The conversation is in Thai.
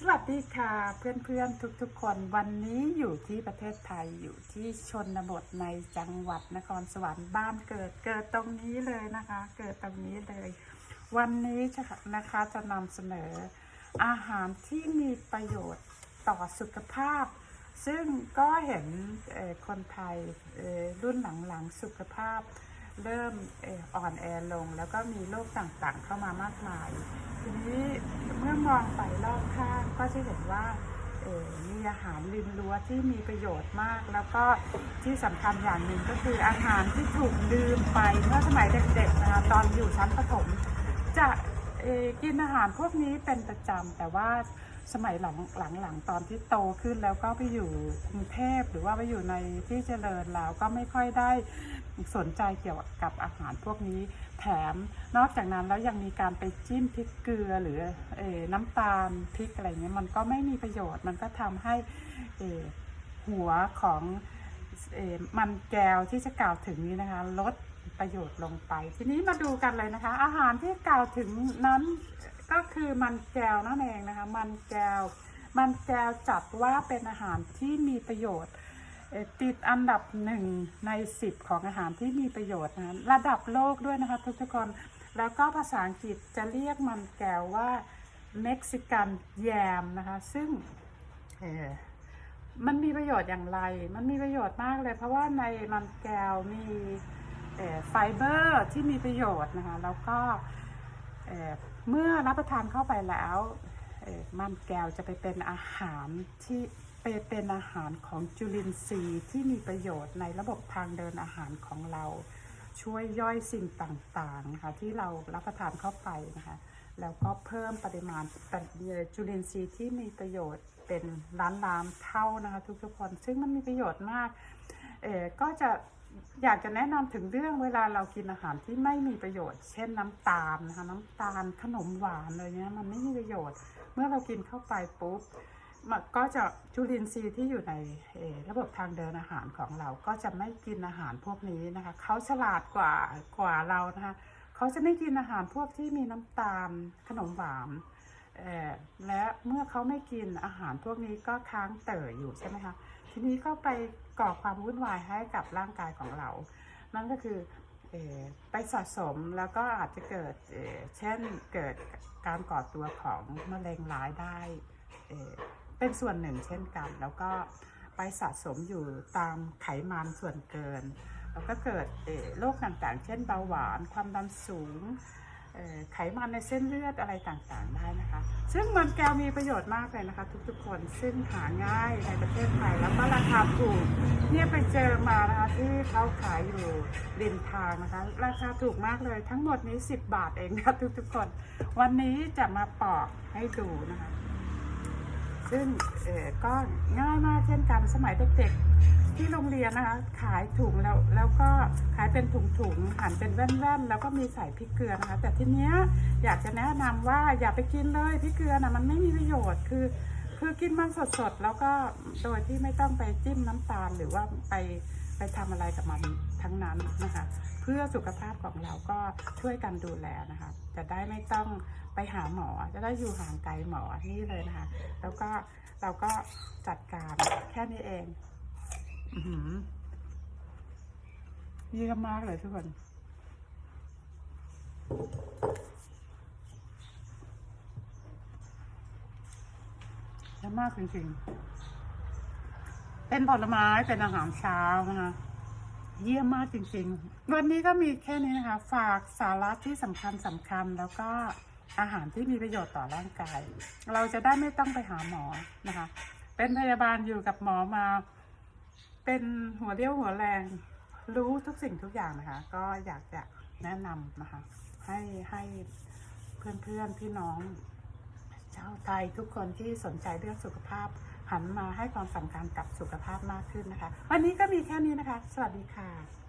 สวัสดีค่ะเพื่อนๆทุกๆ คนวันนี้อยู่ที่ประเทศไทยอยู่ที่ชนบทในจังหวัดนครสวรรค์บ้านเกิดเกิดตรงนี้เลยนะคะ เกิดตรงนี้เลย วันนี้นะคะจะนำเสนออาหารที่มีประโยชน์ต่อสุขภาพ ซึ่งก็เห็นคนไทยรุ่นหลังๆสุขภาพ เริ่มอ่อนแอลง แล้วก็มีโรคต่างๆ เข้ามามากมาย ทีนี้เมื่อมองไปรอบข้างก็จะเห็นว่ามีอาหารริมรั้วที่มีประโยชน์มาก แล้วก็ที่สำคัญอย่างหนึ่งก็คืออาหารที่ถูกลืมไปเมื่อสมัยเด็กๆนะคะตอนอยู่ชั้นประถม จะกินอาหารพวกนี้เป็นประจำแต่ว่า สมัยหลังหลังๆตอนที่โตขึ้นแล้วก็ไปอยู่กรุงเทพหรือว่าไปอยู่ในที่เจริญแล้วก็ไม่ค่อยได้สนใจเกี่ยวกับอาหารพวกนี้ แถมนอกจากนั้นแล้วยังมีการไปจิ้มพริกเกลือหรืออน้ำตาลพริกอะไรเงี้ยมันก็ไม่มีประโยชน์ มันก็ทำให้หัวของอมันแก้วที่จะกล่าวถึงนี้นะคะลดประโยชน์ลงไป ทีนี้มาดูกันเลยนะคะ อาหารที่กล่าวถึงนั้น ก็คือมันแก้วนั่นเองนะคะ มันแก้วมันแก้วจัดว่าเป็นอาหารที่มีประโยชน์ ติดอันดับหนึ่งในสิบของอาหารที่มีประโยชน์นะะระดับโลกด้วยนะคะทุกทุกคนแล้วก็ภาษาอังกฤษจะเรียกมันแก้วว่าเม็กซิกันแยมนะคะ ซึ่งมันมีประโยชน์อย่างไร มันมีประโยชน์มากเลย เพราะว่าในมันแก้วมีไฟเบอร์ที่มีประโยชน์นะคะ แล้วก็ เมื่อรับประทานเข้าไปแล้วมันแก้วจะไปเป็นอาหารที่ไปเป็นอาหารของจุลินทรีย์ที่มีประโยชน์ในระบบทางเดินอาหารของเรา ช่วยย่อยสิ่งต่างๆนะคะที่เรารับประทานเข้าไปนะคะแล้วก็เพิ่มปริมาณจุลินทรีย์ที่มีประโยชน์เป็นล้านล้านๆเท่านะคะทุกๆคน ซึ่งมันมีประโยชน์มาก เออก็จะ อยากจะแนะนำถึงเรื่องเวลาเรากินอาหารที่ไม่มีประโยชน์ เช่นน้ำตาลนะคะน้ำตาลขนมหวานอะไรเงี้ยมันไม่มีประโยชน์ เมื่อเรากินเข้าไปปุ๊บมันก็จะจุลินทรีย์ที่อยู่ในระบบทางเดินอาหารของเราก็จะไม่กินอาหารพวกนี้นะคะเขาฉลาดกว่ากว่าเรานะคะเขาจะไม่กินอาหารพวกที่มีน้ำตาลขนมหวาน และเมื่อเขาไม่กินอาหารพวกนี้ก็ค้างเต่ออยู่ใช่ไหมคะ ทีนี้ก็ไปก่อความวุ่นวายให้กับร่างกายของเรา นั่นก็คืออไปสะสมแล้วก็อาจจะเกิดเช่นเกิดการก่อตัวของมะเร็งร้ายได้เอ่อเป็นส่วนหนึ่งเช่นกัน แล้วก็ไปสะสมอยู่ตามไขมันส่วนเกิน แล้วก็เกิดโรคต่างๆ เช่นเบาหวานความดันสูง ไขมันในเส้นเลือดอะไรต่างๆได้นะคะ ซึ่งมันแก้วมีประโยชน์มากเลยนะคะ ทุกๆคนซึ่งหาง่ายในประเทศไทยแล้วก็ราคาถูกเนี่ยไปเจอมานะคะที่เขาขายอยู่ริมทางนะคะ ราคาถูกมากเลยทั้งหมดนี้ 10 บาทเองนะคะทุกๆคน วันนี้จะมาปอกให้ดูนะคะ ซึ่งก็ง่ายมากเช่นกันสมัยเด็กๆที่โรงเรียนนะคะ ขายถุงแล้วแล้วก็ขายเป็นถุงๆหั่นเป็นแว่นๆ แล้วก็มีใส่พริกเกลือนะคะ แต่ทีเนี้ยอยากจะแนะนำว่าอย่าไปกินเลยพริกเกลือนะมันไม่มีประโยชน์คือ คือกินมันสดๆ แล้วก็โดยที่ไม่ต้องไปจิ้มน้ำตาลหรือว่าไปไปทำอะไรกับมัน ทั้งนั้นนะคะ เพื่อสุขภาพของเราก็ช่วยกันดูแลนะคะ จะได้ไม่ต้องไปหาหมอ จะได้อยู่ห่างไกลหมอนี่เลยนะคะ แล้วก็เราก็จัดการแค่นี้เองเยี่ยมมากเลยทุกคนเยอะมากจริงๆ เป็นผลไม้เป็นอาหารเช้านะคะ เยี่ยมมากจริงๆ วันนี้ก็มีแค่นี้นะคะ ฝากสาระที่สำคัญสำคัญแล้วก็อาหารที่มีประโยชน์ต่อร่างกาย เราจะได้ไม่ต้องไปหาหมอนะคะ เป็นพยาบาลอยู่กับหมอมา เป็นหัวเรี่ยวหัวแรง รู้ทุกสิ่งทุกอย่างนะคะ ก็อยากจะแนะนำนะคะ ให้ให้เพื่อนๆพี่น้องชาวไทยทุกคนที่สนใจเรื่องสุขภาพ หันมาให้ความสำคัญกับสุขภาพมากขึ้นนะคะ วันนี้ก็มีแค่นี้นะคะ สวัสดีค่ะ